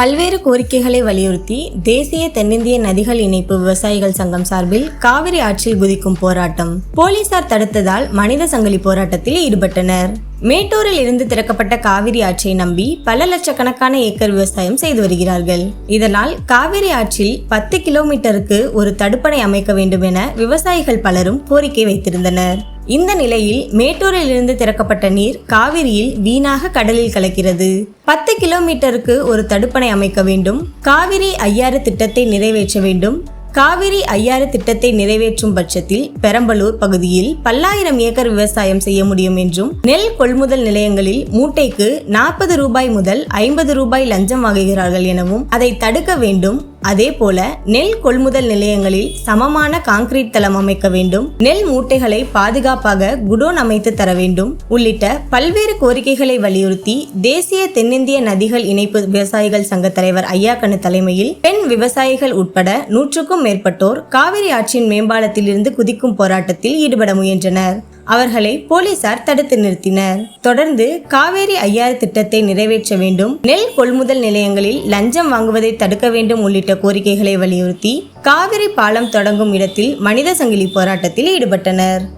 பல்வேறு கோரிக்கைகளை வலியுறுத்தி தேசிய தென்னிந்திய நதிகள் இணைப்பு விவசாயிகள் சங்கம் சார்பில் காவிரி ஆற்றில் குதிக்கும் போராட்டம். போலீசார் தடுத்ததால் மனித சங்கிலி போராட்டத்தில் ஈடுபட்டனர். மேட்டூரில் இருந்து திறக்கப்பட்ட காவிரி ஆற்றை நம்பி பல லட்சக்கணக்கான ஏக்கர் விவசாயம் செய்து வருகிறார்கள். இதனால் காவிரி ஆற்றில் பத்து கிலோமீட்டருக்கு ஒரு தடுப்பணை அமைக்க வேண்டும் என விவசாயிகள் பலரும் கோரிக்கை வைத்திருந்தனர். இந்த நிலையில் மேட்டூரில் இருந்து திறக்கப்பட்ட நீர் காவிரியில் வீணாக கடலில் கலக்கிறது. பத்து கிலோமீட்டருக்கு ஒரு தடுப்பணை அமைக்க வேண்டும். காவிரி ஐயாறு திட்டத்தை நிறைவேற்ற வேண்டும். காவிரி ஐயாறு திட்டத்தை நிறைவேற்றும் பட்சத்தில் பெரம்பலூர் பகுதியில் பல்லாயிரம் ஏக்கர் விவசாயம் செய்ய முடியும் என்றும் நெல் கொள்முதல் நிலையங்களில் மூட்டைக்கு நாற்பது ரூபாய் முதல் ஐம்பது ரூபாய் லஞ்சம் வாங்குகிறார்கள் எனவும் அதை தடுக்க வேண்டும். அதே போல நெல் கொள்முதல் நிலையங்களில் சமமான கான்கிரீட் தளம் அமைக்க வேண்டும். நெல் மூட்டைகளை பாதுகாப்பாக குடோன் அமைத்து தர வேண்டும். உள்ளிட்ட பல்வேறு கோரிக்கைகளை வலியுறுத்தி தேசிய தென்னிந்திய நதிகள் இணைப்பு விவசாயிகள் சங்க தலைவர் ஐயாக்கண்ணு தலைமையில் பெண் விவசாயிகள் உட்பட நூற்றுக்கும் மேற்பட்டோர் காவிரி ஆற்றின் மேம்பாலத்தில் இருந்து குதிக்கும் போராட்டத்தில் ஈடுபட முயன்றனர். அவர்களை போலீசார் தடுத்து நிறுத்தினர். தொடர்ந்து காவேரி ஐயாறு திட்டத்தை நிறைவேற்ற வேண்டும். நெல் கொள்முதல் நிலையங்களில் லஞ்சம் வாங்குவதை தடுக்க வேண்டும் உள்ளிட்ட கோரிக்கைகளை வலியுறுத்தி காவிரி பாலம் தொடங்கும் இடத்தில் மனித சங்கிலி போராட்டத்தில் ஈடுபட்டனர்.